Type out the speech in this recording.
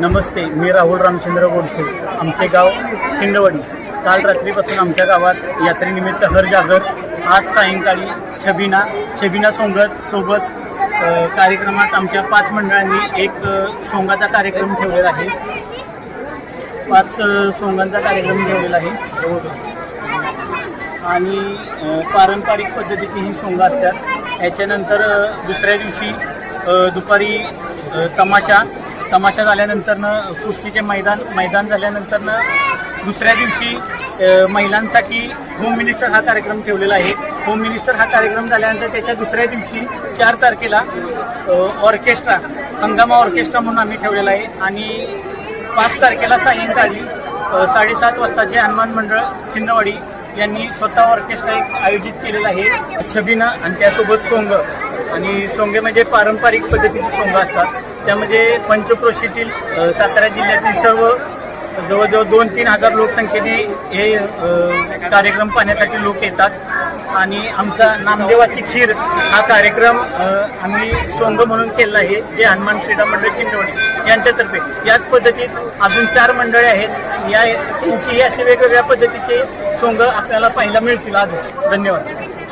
नमस्ते मी राहुल रामचंद्र गोडसे. आमचे गाव खिंडवडी. काल रात्रीपासून आमच्या गावात यात्रेनिमित्त हर जागर. आज सायंकाळी छबिना छबिना सोंगत सोबत कार्यक्रमात आमच्या पाच मंडळांनी एक सोंगाचा कार्यक्रम ठेवलेला आहे. पाच सोंगांचा कार्यक्रम ठेवलेला आहे. आणि पारंपरिक पद्धतीची ही सोंग असतात. याच्यानंतर दुसऱ्या दिवशी दुपारी तमाशा तमाशा झाल्यानंतरनं कुस्तीचे मैदान मैदान झाल्यानंतरनं दुसऱ्या दिवशी महिलांसाठी होम मिनिस्टर हा कार्यक्रम ठेवलेला आहे. होम मिनिस्टर हा कार्यक्रम झाल्यानंतर त्याच्या दुसऱ्या दिवशी चार तारखेला ऑर्केस्ट्रा हंगामा ऑर्केस्ट्रा म्हणून आम्ही ठेवलेला आहे. आणि पाच तारखेला सायंकाळी साडेसात वाजता जे हनुमान मंडळ खिंदवाडी यांनी स्वतः ऑर्केस्ट्रा एक आयोजित केलेला आहे. छबिना आणि त्यासोबत सोंग. आणि सोंगे म्हणजे पारंपरिक पद्धतीचे सोंग असतात. त्यामध्ये पंचक्रोशीतील सातारा जिल्ह्यातील सर्व जवळजवळ दोन तीन हजार लोकसंख्येने हे कार्यक्रम पाहण्यासाठी लोक येतात. आणि आमचा नामदेवाची खीर हा कार्यक्रम आम्ही सोंग म्हणून केलेला आहे जे हनुमान क्रीडा मंडळ चिंचवडी यांच्यातर्फे. याच पद्धतीत अजून चार मंडळे आहेत. या त्यांची असे वेगवेगळ्या पद्धतीचे सोंग आपल्याला पाहायला मिळतील आज. धन्यवाद.